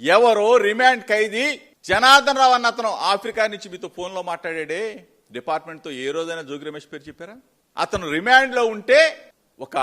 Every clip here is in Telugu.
ఎవరో రిమాండ్ ఖైదీ జనార్దన్ రావు అన్న అతను ఆఫ్రికా నుంచి మీతో ఫోన్లో మాట్లాడాడే డిపార్ట్మెంట్తో ఏ రోజైనా జోగి రమేష్ పేరు చెప్పారా? అతను రిమాండ్లో ఉంటే ఒక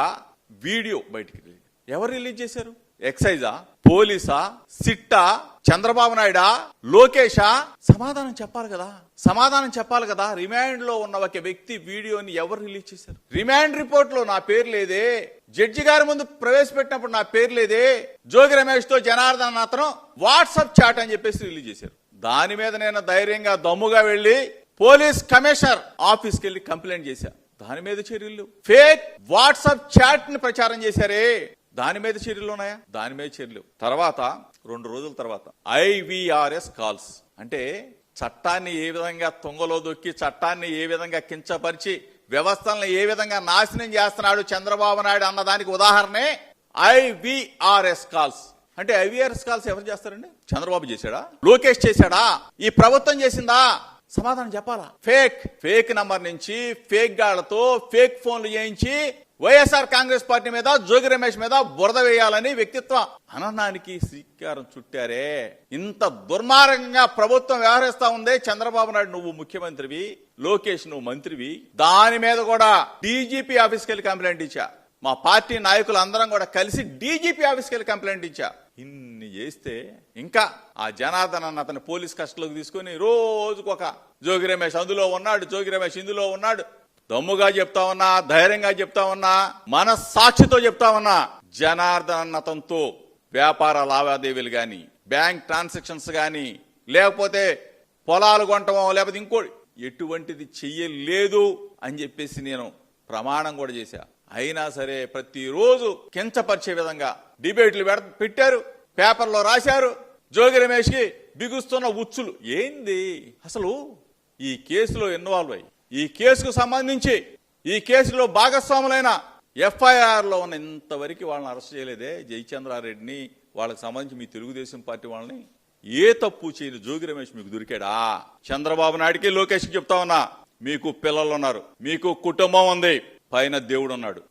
వీడియో బయటికి రిలీజ్ ఎవరు రిలీజ్ చేశారు? ఎక్సైజా పోలీసా సిట్టా చంద్రబాబు నాయుడా లోకేషా? సమాధానం చెప్పాలి కదా. సమాధానం చెప్పాలి కదా. రిమాండ్లో ఉన్న ఒక వ్యక్తి వీడియోని ఎవరు రిలీజ్ చేశారు? రిమాండ్ రిపోర్ట్లో నా పేరు లేదే. జడ్జి గారి ముందు ప్రవేశపెట్టినప్పుడు నా పేరు లేదే. జోగి రమేష్తో జనార్దన్ అతను వాట్సాప్ చాట్ అని చెప్పేసి రిలీజ్ చేశారు. దాని మీద నేను ధైర్యంగా దమ్ముగా వెళ్ళి పోలీస్ కమిషనర్ ఆఫీస్కి వెళ్ళి కంప్లైంట్ చేశా. దాని మీద చర్యలు ఫేక్ వాట్సాప్ చాట్ని ప్రచారం చేశారే. దాని మీద చర్యలు ఉన్నాయా? దాని మీద చర్యలు. తర్వాత రెండు రోజుల తర్వాత ఐవిఆర్ఎస్ కాల్స్. అంటే చట్టాన్ని ఏ విధంగా తుంగలో దొక్కి చట్టాన్ని ఏ విధంగా కించపరిచి వ్యవస్థలను ఏ విధంగా నాశనం చేస్తున్నాడు చంద్రబాబు నాయుడు అన్నదానికి ఉదాహరణే ఐవిఆర్ఎస్ కాల్స్. అంటే ఐవీఆర్ఎస్ కాల్స్ ఎవరు చేస్తారండి? చంద్రబాబు చేశాడా? లోకేష్ చేశాడా? ఈ ప్రభుత్వం చేసిందా? సమాధానం చెప్పాలా? ఫేక్. ఫేక్ నంబర్ నుంచి ఫేక్ గాళ్ళతో ఫేక్ ఫోన్లు చేయించి వైఎస్ఆర్ కాంగ్రెస్ పార్టీ మీద జోగి రమేష్ మీద బురద వేయాలని వ్యక్తిత్వ అననానికి శ్రీకారం చుట్టారే. ఇంత దుర్మార్గంగా ప్రభుత్వం వ్యవహరిస్తా ఉందే చంద్రబాబు నాయుడు నువ్వు ముఖ్యమంత్రివి లోకేష్ నువ్వు మంత్రివి. దాని మీద కూడా డీజీపీ ఆఫీస్కి వెళ్ళి కంప్లైంట్ ఇచ్చా. మా పార్టీ నాయకులు అందరం కూడా కలిసి డీజీపీ ఆఫీస్కి వెళ్ళి కంప్లైంట్ ఇచ్చా. ఇన్ని చేస్తే ఇంకా ఆ జనార్దన్ అన్న అతని పోలీస్ కస్టలోకి తీసుకుని రోజుకొక జోగి రమేష్ అందులో ఉన్నాడు జోగి రమేష్ ఇందులో ఉన్నాడు. దమ్ముగా చెప్తా ఉన్నా ధైర్యంగా చెప్తా ఉన్నా మనస్సాక్షితో చెప్తా ఉన్నా జనార్దనతంతో వ్యాపార లావాదేవీలు గాని బ్యాంక్ ట్రాన్సాక్షన్స్ గాని లేకపోతే పొలాలు కొనటమో లేకపోతే ఇంకోటి ఎటువంటిది చెయ్యలేదు అని చెప్పేసి నేను ప్రమాణం కూడా చేశా. అయినా సరే ప్రతిరోజు కించపరిచే విధంగా డిబేట్లు పెట్టారు పేపర్లో రాశారు జోగి రమేష్కి బిగుస్తున్న ఉచ్చులు. ఏంది? అసలు ఈ కేసులో ఇన్వాల్వ్ అయ్యి ఈ కేసుకు సంబంధించి ఈ కేసులో భాగస్వాములైన ఎఫ్ఐఆర్లో ఉన్న ఇంతవరకు వాళ్ళని అరెస్ట్ చేయలేదే జయచంద్రారెడ్డిని వాళ్ళకి సంబంధించి మీ తెలుగుదేశం పార్టీ వాళ్ళని. ఏ తప్పు చేయని జోగి రమేష్ మీకు దొరికాడా? చంద్రబాబు నాయుడికి లోకేష్కి చెప్తా ఉన్నా మీకు పిల్లలు ఉన్నారు మీకు కుటుంబం ఉంది పైన దేవుడు ఉన్నాడు